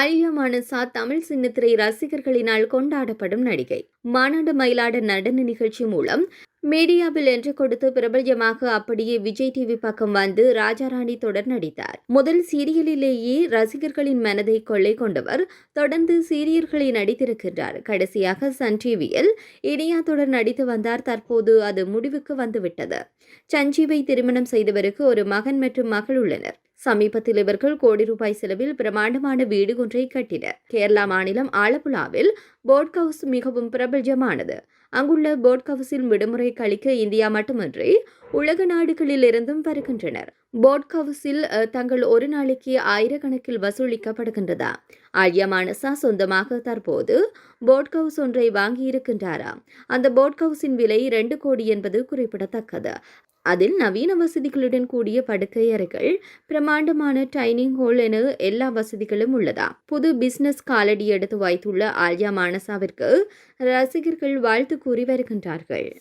ஆலியா மானசா தமிழ் சின்னத்திரை ரசிகர்களினால் கொண்டாடப்படும் நடிகை. மாநாடு மயிலாட நடன நிகழ்ச்சி மூலம் மீடியாவில் என்று கொடுத்து பிரபல்யமாக அப்படியே விஜய் டிவி பக்கம் வந்து ராஜாராணி தொடர் நடித்தார். முதல் சீரியலிலேயே ரசிகர்களின் மனதை கொள்ளை கொண்டவர் தொடர்ந்து சீரியல்களில் நடித்திருக்கின்றார். கடைசியாக சன் டிவியில் இனியா தொடர் நடித்து வந்தார். தற்போது அது முடிவுக்கு வந்துவிட்டது. சஞ்சீவை திருமணம் செய்தவருக்கு ஒரு மகன் மற்றும் மகள் உள்ளனர். சமீபத்தில் இவர்கள் கோடி ரூபாய் செலவில் பிரமாண்டமான வீடு ஒன்றை கட்டினர். கேரளா மாநிலம் ஆலப்புழாவில் போட் ஹவுஸ் மிகவும் பிரபஞ்சமானது அங்குள்ள போட் ஹவுஸில் விடுமுறை கழிக்க இந்தியா மட்டுமின்றி உலக நாடுகளில் இருந்தும் வருகின்றனர். போட் ஹவுஸில் தங்கள் ஒரு நாளைக்கு ஆயிரக்கணக்கில் வசூலிக்கப்படுகின்றதா? ஆலியா மானசா சொந்தமாக தற்போது போட் ஹவுஸ் ஒன்றை வாங்கியிருக்கின்றாராம் அந்த போட் ஹவுஸின் விலை இரண்டு கோடி என்பது குறிப்பிடத்தக்கது. அதில் நவீன வசதிகளுடன் கூடிய படுக்கை அறைகள் பிரமாண்டமான டைனிங் ஹால் என எல்லா வசதிகளும் உள்ளதா? புது பிசினஸ் காலடி எடுத்து வைத்துள்ள ஆல்யா மானசாவிற்கு ரசிகர்கள் வாழ்த்து கூறி வருகின்றார்கள்.